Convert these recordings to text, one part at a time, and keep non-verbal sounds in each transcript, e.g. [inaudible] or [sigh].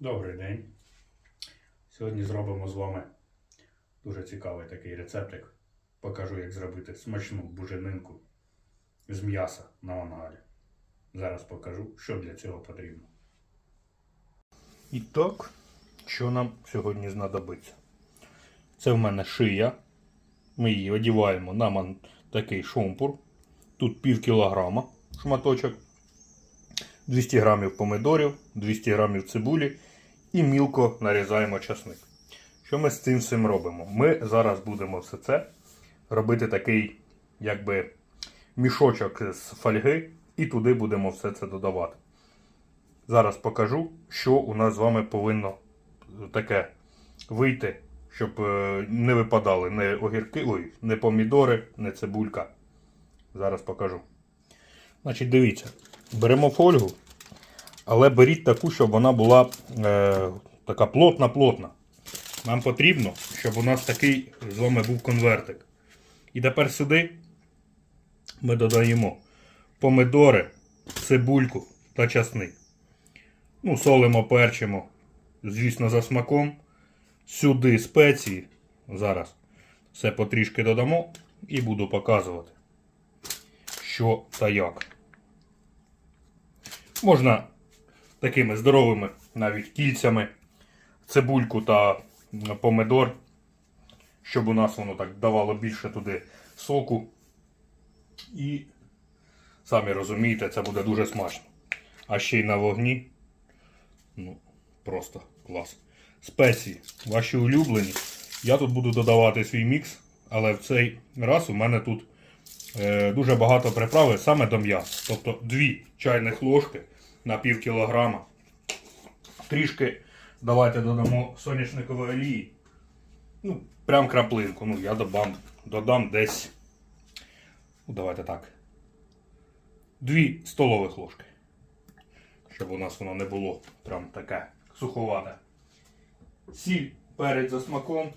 Добрий день. Сьогодні зробимо з вами дуже цікавий такий рецептик. Покажу, як зробити смачну буженинку з м'яса на мангалі. Зараз покажу, що для цього потрібно. І так, що нам сьогодні знадобиться? Це в мене шия. Ми її одіваємо на такий шомпур. Тут пів кілограма шматочок. 200 грамів помидорів, 200 грамів цибулі і мілко нарізаємо часник. Що ми з цим всім робимо? Ми зараз будемо все це робити такий, якби мішочок з фольги, і туди будемо все це додавати. Зараз покажу, що у нас з вами повинно таке вийти, щоб е, не випадали не огірки, ой, не помідори, не цибулька. Зараз покажу. Значить, дивіться, беремо фольгу, але беріть таку, щоб вона була е, така плотна-плотна. Нам потрібно, щоб у нас такий з вами був конвертик. І тепер сюди ми додаємо помидори, цибульку та часник. Ну, солимо, перчимо, звісно, за смаком. Сюди спеції. Зараз все потрішки додамо і буду показувати, що та як. Можна такими здоровими навіть кільцями цибульку та помидор, щоб у нас воно так давало більше туди соку. І самі розумієте, це буде дуже смачно. А ще й на вогні. Ну, просто клас. Спеції ваші улюблені. Я тут буду додавати свій мікс, але в цей раз у мене тут е, дуже багато приправи саме до м'яса. Тобто 2 чайних ложки на пів кілограма. Трішки давайте додамо соняшникової олії. Ну, прям краплинку. Ну, я додам, додам десь. Ну, давайте так. 2 столових ложки. Щоб у нас воно не було прям таке суховате. Сіль перець за смаком.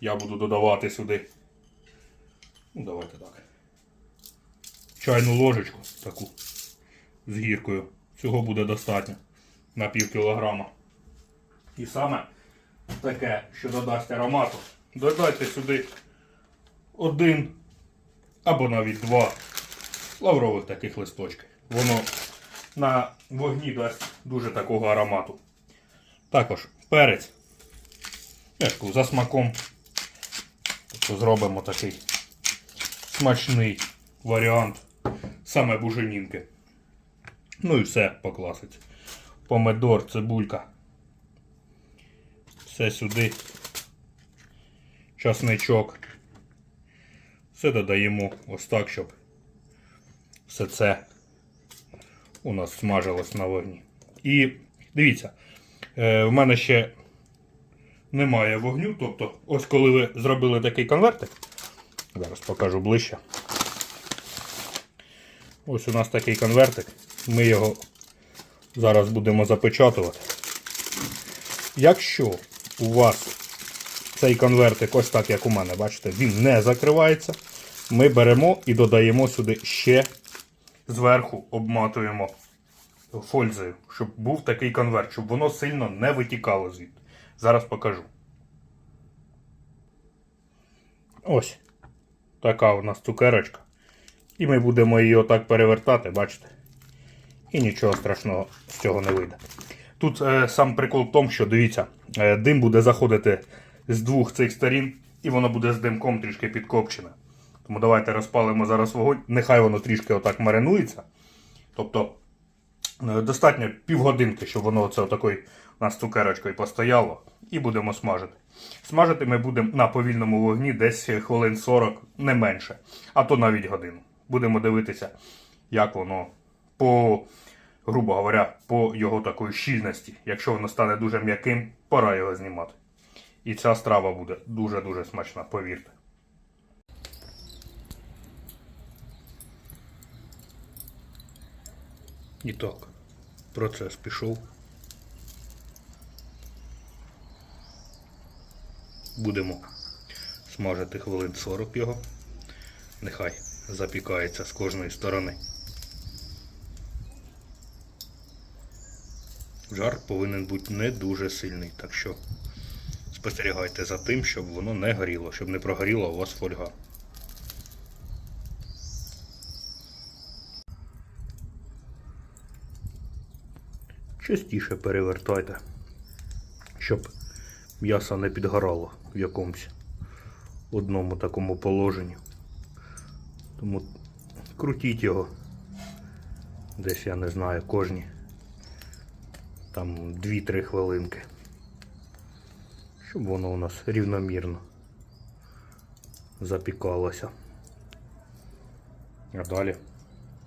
Я буду додавати сюди. Ну, давайте так. Чайну ложечку таку з гіркою. Цього буде достатньо на пів кілограма. І саме таке, що додасть аромату, додайте сюди один або навіть два лаврових таких листочки. Воно на вогні дасть дуже такого аромату. Також перець. Я за смаком. Тобто зробимо такий смачний варіант саме буженінки. Ну і все по. Помидор, цибулька. Все сюди. Часничок. Все додаємо ось так, щоб все це у нас смажилось на вогні. І дивіться, е, в мене ще немає вогню. Тобто, ось коли ви зробили такий конвертик, зараз покажу ближче. Ось у нас такий конвертик. Ми його зараз будемо запечатувати. Якщо у вас цей конвертик, ось так, як у мене, бачите, він не закривається, ми беремо і додаємо сюди ще зверху обматуємо фользою, щоб був такий конверт, щоб воно сильно не витікало звідти. Зараз покажу. Ось. Така у нас цукерочка. І ми будемо її отак перевертати, бачите? І нічого страшного з цього не вийде. Тут е, сам прикол в тому, що дивіться, е, дим буде заходити з двох цих сторін, і воно буде з димком трішки підкопчене. Тому давайте розпалимо зараз вогонь. Нехай воно трішки отак маринується. Тобто е, достатньо півгодинки, щоб воно оце отакою у нас цукерочкою постояло. І будемо смажити. Смажити ми будемо на повільному вогні десь хвилин 40, не менше, а то навіть годину. Будемо дивитися, як воно по, грубо говоря, по його такої щільності. Якщо воно стане дуже м'яким, пора його знімати. І ця страва буде дуже-дуже смачна, повірте. І так, процес пішов. Будемо смажити хвилин 40 його. Нехай запікається з кожної сторони. Жар повинен бути не дуже сильний. Так що спостерігайте за тим, щоб воно не горіло, щоб не прогоріла у вас фольга. Частіше перевертайте, щоб м'ясо не підгорало в якомусь одному такому положенні. Тому крутіть його. Десь я не знаю, кожні там 2-3 хвилинки. Щоб воно у нас рівномірно запікалося. А далі,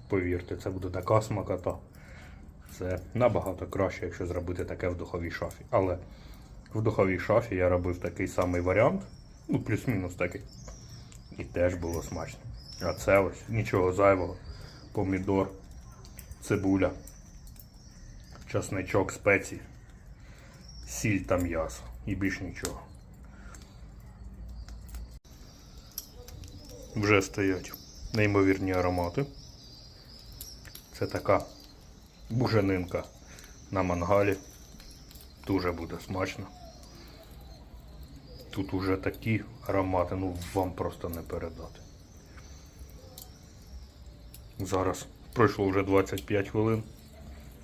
повірте, це буде така смакота. Це набагато краще, якщо зробити таке в духовій шафі. Але в духовій шафі я робив такий самий варіант, ну плюс-мінус такий. І теж було смачно. А це ось нічого зайвого. Помідор, цибуля, часничок, спеції, сіль та м'ясо. І більш нічого. Вже стоять неймовірні аромати. Це така буженинка на мангалі. Дуже буде смачно. Тут уже такі аромати, ну вам просто не передати. Зараз пройшло вже 25 хвилин.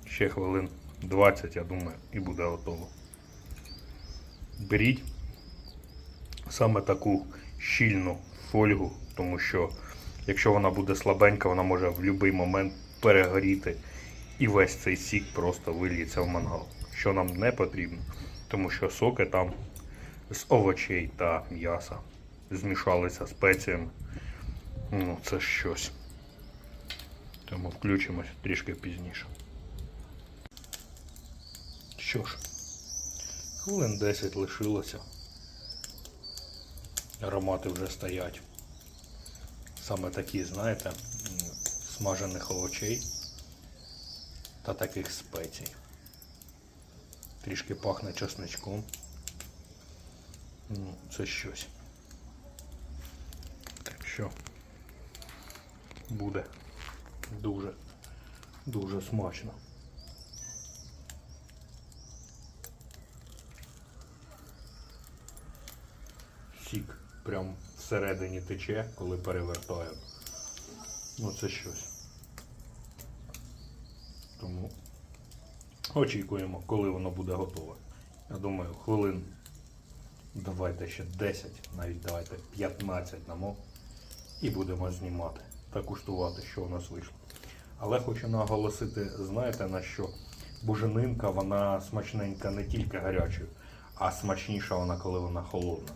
Ще хвилин 20, я думаю, і буде готово. Беріть саме таку щільну фольгу, тому що якщо вона буде слабенька, вона може в будь-який момент перегоріти і весь цей сік просто вильється в мангал. Що нам не потрібно, тому що соки там з овочей та м'яса змішалися спеціями. Ну, це щось. Тому включимось трішки пізніше. Що ж, хвилин 10 лишилося. Аромати вже стоять. Саме такі, знаєте, смажених овочей та таких спецій. Трішки пахне чесничком. Ну, це щось. Так що буде дуже, дуже смачно. Сік прям всередині тече, коли перевертаю. Ну це щось. Тому очікуємо, коли воно буде готове. Я думаю, хвилин давайте ще 10, навіть давайте 15 дамо. І будемо знімати та куштувати, що у нас вийшло. Але хочу наголосити, знаєте на що? Буженинка, вона смачненька не тільки гарячою, а смачніша вона, коли вона холодна.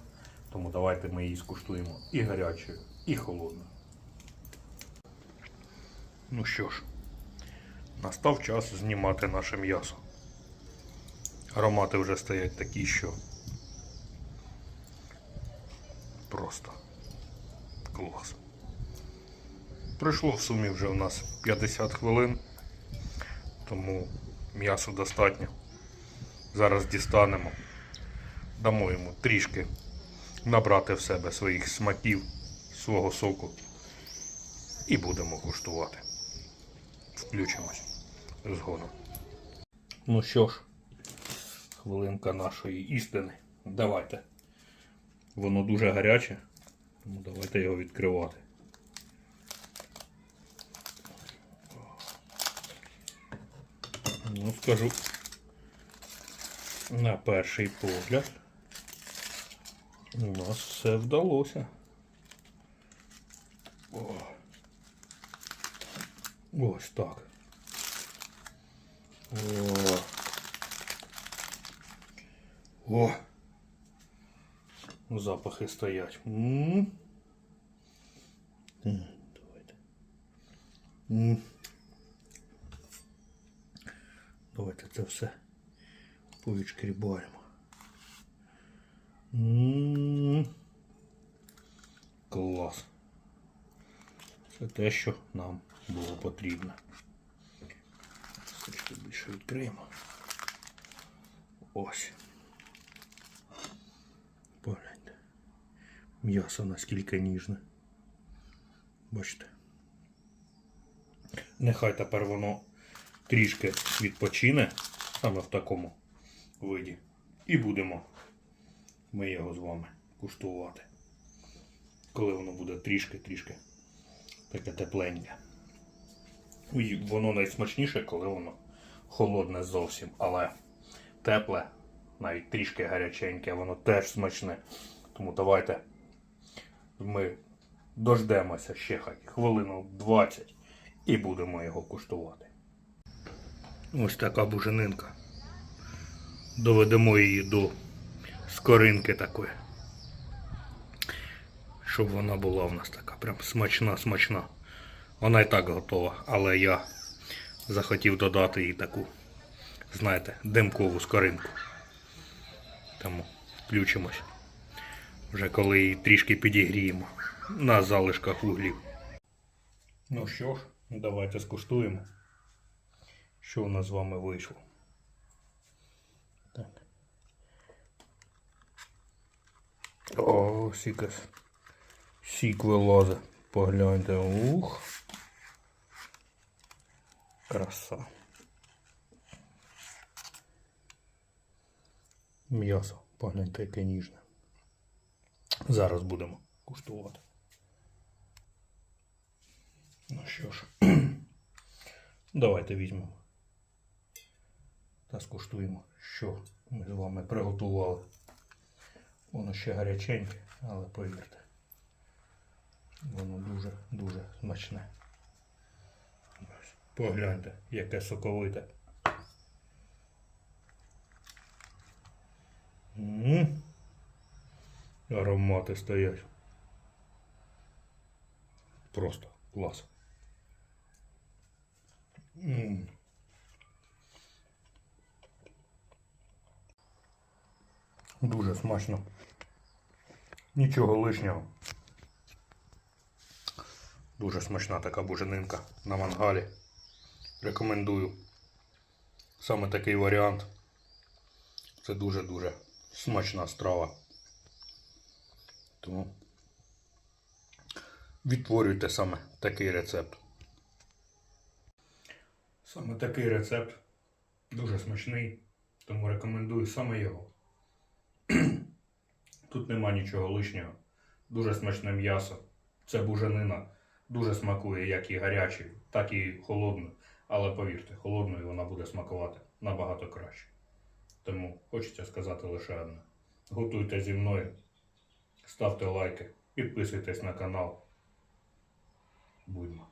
Тому давайте ми її скуштуємо і гарячою, і холодною. Ну що ж, настав час знімати наше м'ясо. Аромати вже стоять такі, що просто клас. Пройшло в сумі вже у нас 50 хвилин, тому м'ясо достатньо. Зараз дістанемо, дамо йому трішки набрати в себе своїх смаків, свого соку і будемо куштувати. Включимось згодом. Ну що ж, хвилинка нашої істини. Давайте. Воно дуже гаряче, тому давайте його відкривати. Ну, скажу на перший погляд. У нас все вдалося. О. Ось так. О. О. Запахи стоять. М. Так, Давайте. М. Давайте це все повідшкрібаємо. М. Клас. Це те, що нам було потрібно. Трішки більше відкриємо. Ось. Погляньте. М'ясо наскільки ніжне. Бачите. Нехай тепер воно трішки відпочине Саме в такому виді. І будемо ми його з вами куштувати. Коли воно буде трішки-трішки таке тепленьке. І воно найсмачніше, коли воно холодне зовсім, але тепле, навіть трішки гаряченьке, воно теж смачне. Тому давайте ми дождемося ще хай хвилину 20 і будемо його куштувати. Ось така буженинка. Доведемо її до скоринки такої. Щоб вона була в нас така прям смачна, смачна. Вона і так готова, але я захотів додати їй таку, знаєте, димкову скоринку. Тому включимось. Вже коли її трішки підігріємо на залишках вуглів. Ну що ж, давайте скуштуємо, що у нас з вами вийшло. О, сіка. Сік вилазить. Погляньте. Ух. Краса. М'ясо, погляньте, яке ніжне. Зараз будемо куштувати. Ну що ж, [clears throat] давайте візьмемо та скуштуємо, що ми з вами приготували. Воно ще гаряченьке, але повірте, воно дуже-дуже смачне. Погляньте, яке соковите. М. Аромати стоять. Просто клас. М. Дуже смачно. Нічого лишнього. Дуже смачна така буженинка на мангалі. Рекомендую. Саме такий варіант. Це дуже-дуже смачна страва. Тому відтворюйте саме такий рецепт. Саме такий рецепт дуже смачний, тому рекомендую саме його. Тут нема нічого лишнього. Дуже смачне м'ясо. Це буженина. Дуже смакує як і гарячою, так і холодною. Але повірте, холодною вона буде смакувати набагато краще. Тому хочеться сказати лише одне. Готуйте зі мною, ставте лайки, підписуйтесь на канал. Будьмо.